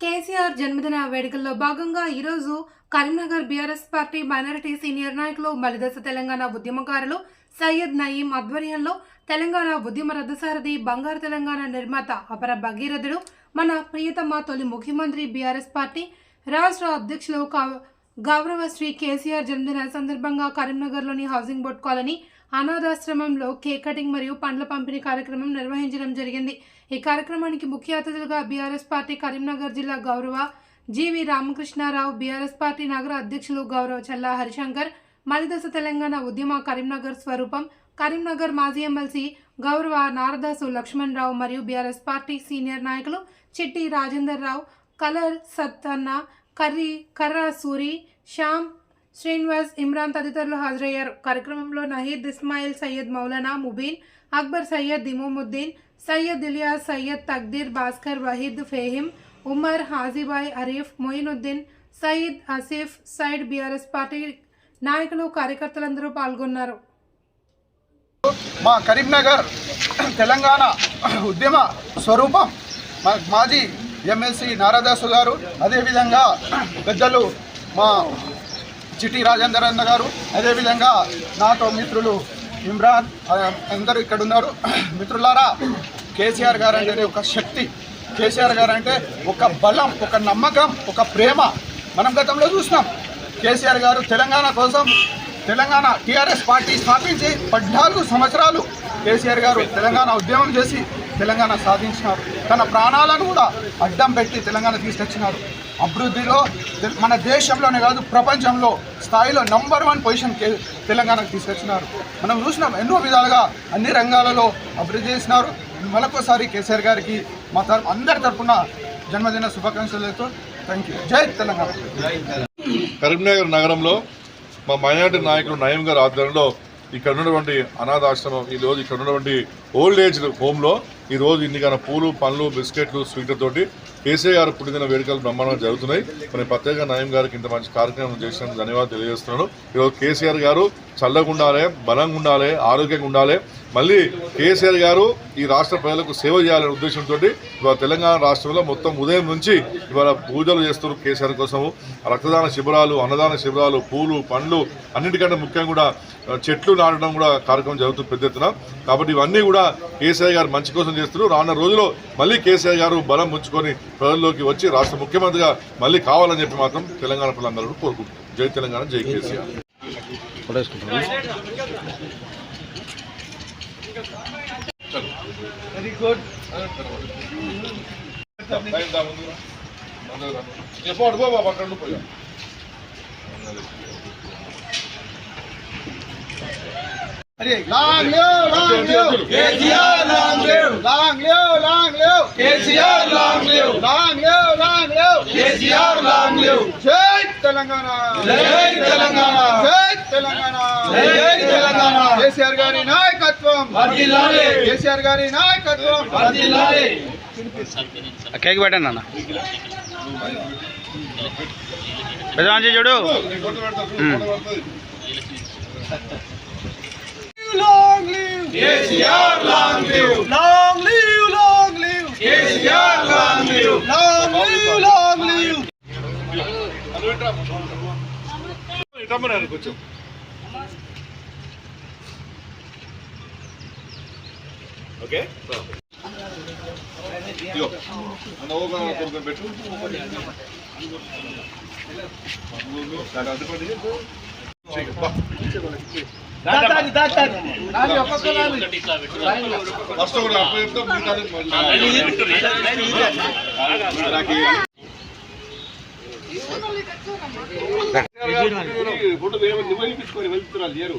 కేసీఆర్ జన్మదిన వేడుకల్లో భాగంగా ఈరోజు Karimnagar BRS party minority senior నాయకులు మలిదశ తెలంగాణ ఉద్యమకారులు సయ్యద్ నయీం ఆధ్వర్యంలో తెలంగాణ ఉద్యమ రథసారథి బంగారు తెలంగాణ నిర్మాత అపర భగీరథుడు మన ప్రియతమ తొలి ముఖ్యమంత్రి బీఆర్ఎస్ పార్టీ రాష్ట్ర అధ్యక్షులు గౌరవ శ్రీ కేసీఆర్ జన్మదిన సందర్భంగా కరీంనగర్లోని హౌసింగ్ బోర్డ్ కాలనీ అనాథాశ్రమంలో కేక్ కటింగ్ మరియు పండ్ల పంపిణీ కార్యక్రమం నిర్వహించడం జరిగింది. ఈ కార్యక్రమానికి ముఖ్య అతిథులుగా బీఆర్ఎస్ పార్టీ కరీంనగర్ జిల్లా గౌరవ జీవి రామకృష్ణారావు బీఆర్ఎస్ పార్టీ నగర అధ్యక్షులు గౌరవ చల్లా హరిశంకర్ మలిదశ తెలంగాణ ఉద్యమ కరీంనగర్ స్వరూపం కరీంనగర్ మాజీ ఎమ్మెల్సీ గౌరవ నారదాసు లక్ష్మణ్ రావు మరియు బీఆర్ఎస్ పార్టీ సీనియర్ నాయకులు చిట్టి రాజేందర్ రావు కలర్ సత్తన్న కర్రీ కర్ర సూరి శ్యామ్ శ్రీనివాస్ ఇమ్రాన్ తదితరులు హాజరయ్యారు. కార్యక్రమంలో Naheed Ismail Syed Maulana Mubeen Akbar Syed ఇమోముద్దీన్ Syed Ilyas Syed Taqdeer Bhaskar Waheed Fahim Umar Hajibhai Arif Moinuddin Saeed Asif side BRS party నాయకులు కార్యకర్తలందరూ పాల్గొన్నారు. మా కరీంనగర్ తెలంగాణ ఉద్యమ స్వరూపం మా మాజీ ఎమ్మెల్సీ నారాదాసు గారు అదేవిధంగా పెద్దలు మా జిటి రాజేందర్ అన్న గారు అదేవిధంగా నాతో మిత్రులు ఇమ్రాన్ అందరూ ఇక్కడ ఉన్నారు. మిత్రులారా కేసీఆర్ గారు అంటే ఒక శక్తి. కేసీఆర్ గారు అంటే ఒక బలం ఒక నమ్మకం ఒక ప్రేమ. మనం గతంలో చూసినాం. కేసీఆర్ గారు తెలంగాణ కోసం తెలంగాణ టీఆర్ఎస్ పార్టీ స్థాపించి పద్నాలుగు సంవత్సరాలు కేసీఆర్ గారు తెలంగాణ ఉద్యమం చేసి తెలంగాణ సాధించినారు. తన ప్రాణాలను కూడా అడ్డం పెట్టి తెలంగాణ తీసుకొచ్చినారు. అభివృద్ధిలో మన దేశంలోనే కాదు ప్రపంచంలో స్థాయిలో నంబర్ వన్ పొజిషన్ కే తెలంగాణకు తీసుకొచ్చినారు. మనం చూసినాం ఎన్నో విధాలుగా అన్ని రంగాలలో అభివృద్ధి చేసినారు. మరొకసారి కేసీఆర్ గారికి మా తరపు అందరి తరఫున జన్మదిన శుభాకాంక్షలతో థ్యాంక్ యూ జై తెలంగాణ. కరీంనగర్ నగరంలో మా మైనార్టీ నాయకులు నయం గారి ఆధ్వర్యంలో ఇక్కడ ఉన్నటువంటి అనాథాశ్రమం ఈ రోజు ఇక్కడ ఉన్నటువంటి ఓల్డ్ ఏజ్ హోమ్లో ఈరోజు ఇన్నికైనా పూలు పండ్లు బిస్కెట్లు స్వీట్లతోటి కేసీఆర్ గారు పుట్టిన వేడుకలు బ్రహ్మాండంగా జరుగుతున్నాయి. మరి ప్రత్యేక నయం గారికి ఇంత మంచి కార్యక్రమం చేసినందుకు ధన్యవాదాలు తెలియజేస్తున్నాను. ఈరోజు కేసీఆర్ గారు చల్లగా ఉండాలి బలంగా ఉండాలి ఆరోగ్యంగా ఉండాలి. మళ్ళీ కేసీఆర్ గారు ఈ రాష్ట్ర ప్రజలకు సేవ చేయాలనే ఉద్దేశంతో ఇవాళ తెలంగాణ రాష్ట్రంలో మొత్తం ఉదయం నుంచి ఇవాళ పూజలు చేస్తున్నారు కేసీఆర్ కోసము. రక్తదాన శిబిరాలు అన్నదాన శిబిరాలు పూలు పండ్లు అన్నిటికంటే ముఖ్యంగా కూడా చెట్లు నాటడం కూడా కార్యక్రమం జరుగుతుంది పెద్ద ఎత్తున. కాబట్టి ఇవన్నీ కూడా కేసీఆర్ గారు మంచి కోసం చేస్తున్నారు. రానున్న రోజుల్లో మళ్ళీ కేసీఆర్ గారు బలం ఉంచుకొని ప్రజల్లోకి వచ్చి రాష్ట్ర ముఖ్యమంత్రిగా మళ్ళీ కావాలని చెప్పి మాత్రం తెలంగాణ ప్రజలందరూ కోరుకుంటున్నారు. జై తెలంగాణ జై కేసీఆర్. వెరీ గుడ్ చెప్పాడు బాబా ఉండు పోయా అరే long live long live KCR long live long live long live KCR long live long live long live KCR long live. జై తెలంగాణ. జై తెలంగాణ. జై తెలంగాణ. జై తెలంగాణ. కేసీఆర్ గారి నాయకత్వం. కేసీఆర్ గారి నాయకత్వం. కేక్ పెట్టండి అన్న. పెద్దమంచి చూడు. Long live. KCR long live. Long live long live KCR long live long live long live రమ్మన్నారు కొంచెం ఓకే ఇదిగో అన్న ఓ కన్నా కొడుకుని పెట్టు దాని అడ్డుపడి చెయ్యి, బా. దాటాలి ఫస్ట్ ఒకటి అప్పు చెప్తాం మిగతాది మళ్ళీ. ఫోటో నువ్వు వెళ్ళిపించుకొని వెళ్తున్నారు లేరు